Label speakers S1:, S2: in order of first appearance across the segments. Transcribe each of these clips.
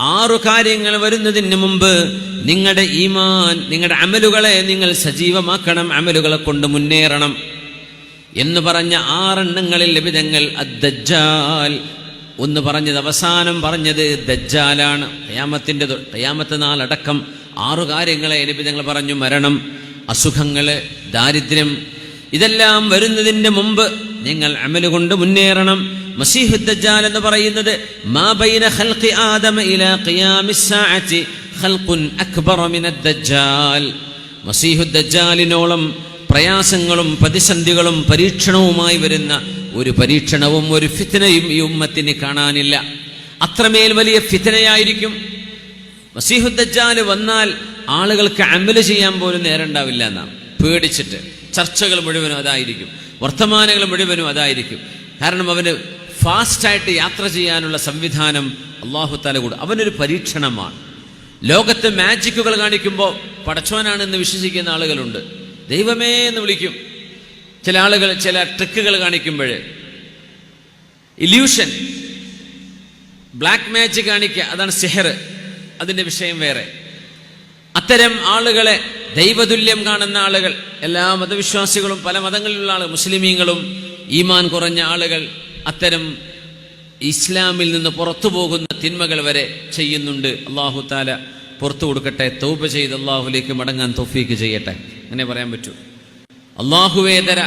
S1: ആറു കാര്യങ്ങൾ വരുന്നതിന് മുമ്പ് നിങ്ങളുടെ ഈമാൻ നിങ്ങളുടെ അമലുകളെ നിങ്ങൾ സജീവമാക്കണം അമലുകളെ കൊണ്ട് മുന്നേറണം എന്ന് പറഞ്ഞ ആറെണ്ണങ്ങളിൽ ലഭിതങ്ങൾ അദ്ദജ്ജാൽ. ഒന്ന് പറഞ്ഞത് അവസാനം പറഞ്ഞത് ദജ്ജാലാണ്. ഖയാമത്തിന്റെ ഖയാമത്ത് നാളടക്കം ആറു കാര്യങ്ങളെ ലഭിതങ്ങൾ പറഞ്ഞു മരണം അസുഖങ്ങൾ ദാരിദ്ര്യം. ഇതെല്ലാം വരുന്നതിന്റെ മുമ്പ് നിങ്ങൾ അമലുകൊണ്ട് മുന്നേറണം. മസീഹു ദജ്ജാൽ എന്ന് പറയുന്നത് മാ ബൈന ഖൽഖി ആദമ ഇലാ ഖിയാമിസ് സാഅത്തി ഖൽഖുൻ അക്ബറ മിനദ് ദജ്ജാൽ. മസീഹുദ്ദജാലിനോളം പ്രയാസങ്ങളും പ്രതിസന്ധികളും പരീക്ഷണവുമായി വരുന്ന ഒരു പരീക്ഷണവും ഒരു ഫിത്തനയും ഈ ഉമ്മത്തിന് കാണാനില്ല. അത്രമേൽ വലിയ ഫിത്തനയായിരിക്കും മസീഹുദ്ദജാൽ വന്നാൽ ആളുകൾക്ക് അമൽ ചെയ്യാൻ പോലും നേരണ്ടാവില്ല എന്നാ. എന്നാണ് പേടിച്ചിട്ട്. ചർച്ചകൾ മുഴുവനും അതായിരിക്കും. വർത്തമാനങ്ങൾ മുഴുവനും അതായിരിക്കും. കാരണം അവന് ഫാസ്റ്റായിട്ട് യാത്ര ചെയ്യാനുള്ള സംവിധാനം അള്ളാഹു താല കൂടും അവനൊരു പരീക്ഷണമാണ്. ലോകത്തെ മാജിക്കുകൾ കാണിക്കുമ്പോൾ പടച്ചോനാണെന്ന് വിശ്വസിക്കുന്ന ആളുകളുണ്ട്. ദൈവമേ എന്ന് വിളിക്കും. ചില ആളുകൾ ചില ട്രിക്കുകൾ കാണിക്കുമ്പോൾ ഇല്യൂഷൻ. ബ്ലാക്ക് മാജിക് കാണിക്കുക അതാണ് സിഹർ. അതിന്റെ വിഷയം വേറെ. അത്തരം ആളുകളെ ദൈവതുല്യം കാണുന്ന ആളുകൾ എല്ലാ മതവിശ്വാസികളും പല മതങ്ങളിലുള്ള ആളുകൾ മുസ്ലിമീങ്ങളും ഈമാൻ കുറഞ്ഞ ആളുകൾ അത്തരം ഇസ്ലാമിൽ നിന്ന് പുറത്തു പോകുന്ന തിന്മകൾ വരെ ചെയ്യുന്നുണ്ട്. അള്ളാഹു താല പുറത്തു കൊടുക്കട്ടെ. തൗബ ചെയ്ത് അള്ളാഹുലേക്ക് മടങ്ങാൻ തൊഫീക്ക് ചെയ്യട്ടെ. അങ്ങനെ പറയാൻ പറ്റൂ. അള്ളാഹുവേതര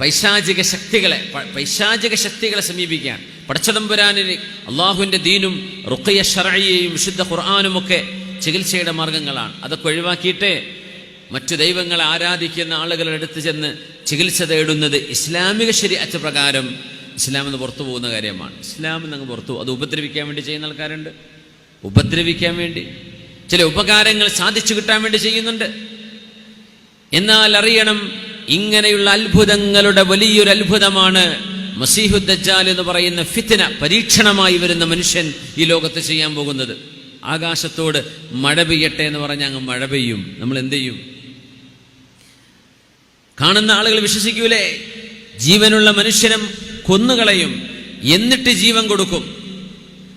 S1: പൈശാചിക ശക്തികളെ പൈശാചിക ശക്തികളെ സമീപിക്കാൻ പടച്ചതമ്പുരാനിന് അള്ളാഹുവിന്റെ ദീനും റുക്കയ ഷറയെയും വിശുദ്ധ ഖുർആാനും ഒക്കെ ചികിത്സയുടെ മാർഗങ്ങളാണ്. അതൊക്കെ ഒഴിവാക്കിയിട്ട് മറ്റു ദൈവങ്ങളെ ആരാധിക്കുന്ന ആളുകളുടെ അടുത്ത് ചെന്ന് ചികിത്സ തേടുന്നത് ഇസ്ലാമിക ശരിയച്ച പ്രകാരം ഇസ്ലാം എന്ന് പുറത്തു പോകുന്ന കാര്യമാണ്. ഇസ്ലാം എന്നങ്ങ് പുറത്തു അത് ഉപദ്രവിക്കാൻ വേണ്ടി ചെയ്യുന്ന ആൾക്കാരുണ്ട്. ഉപദ്രവിക്കാൻ വേണ്ടി. ചില ഉപകാരങ്ങൾ സാധിച്ചു കിട്ടാൻ വേണ്ടി ചെയ്യുന്നുണ്ട്. എന്നാൽ അറിയണം ഇങ്ങനെയുള്ള അത്ഭുതങ്ങളുടെ വലിയൊരു അത്ഭുതമാണ് മസീഹുദ്ദാൽ എന്ന് പറയുന്ന ഫിത്തിന പരീക്ഷണമായി വരുന്ന മനുഷ്യൻ ഈ ലോകത്ത് ചെയ്യാൻ പോകുന്നത്. ആകാശത്തോട് മഴ പെയ്യട്ടെ എന്ന് പറഞ്ഞ അങ്ങ് മഴ പെയ്യും. നമ്മൾ എന്ത് ചെയ്യും? കാണുന്ന ആളുകൾ വിശ്വസിക്കൂലേ? ജീവനുള്ള മനുഷ്യനും കൊന്നുകളയും എന്നിട്ട് ജീവൻ കൊടുക്കും.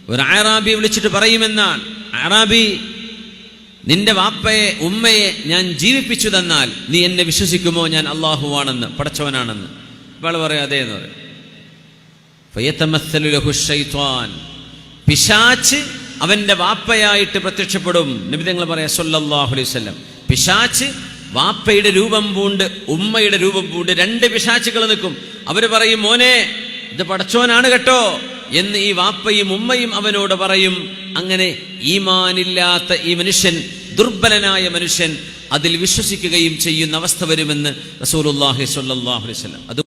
S1: ഒരു ആറാബി വിളിച്ചിട്ട് പറയുമെന്നാൽ ആറാബി നിന്റെ വാപ്പയെ ഉമ്മയെ ഞാൻ ജീവിപ്പിച്ചു തന്നാൽ നീ എന്നെ വിശ്വസിക്കുമോ? ഞാൻ അള്ളാഹുവാണെന്ന് പടച്ചവനാണെന്ന്. ഇവൾ പറയും അതേ എന്ന് പറയും. പിശാച്ച് അവന്റെ വാപ്പയായിട്ട് പ്രത്യക്ഷപ്പെടും. നിബിധങ്ങൾ പറയാം വസല്ലം. പിശാച്ച് വാപ്പയുടെ രൂപം പൂണ്ട് ഉമ്മയുടെ രൂപം പൂണ്ട് രണ്ട് പിശാച്ചുകൾ നിൽക്കും. അവർ പറയും മോനെ ഇത് പടച്ചോനാണ് കേട്ടോ. എന്ന് ഈ വാപ്പയും ഉമ്മയും അവനോട് പറയും. അങ്ങനെ ഈമാനില്ലാത്ത ഈ മനുഷ്യൻ ദുർബലനായ മനുഷ്യൻ അതിൽ വിശ്വസിക്കുകയും ചെയ്യുന്ന അവസ്ഥ വരുമെന്ന് അലൈഹി വസല്ലം. അത്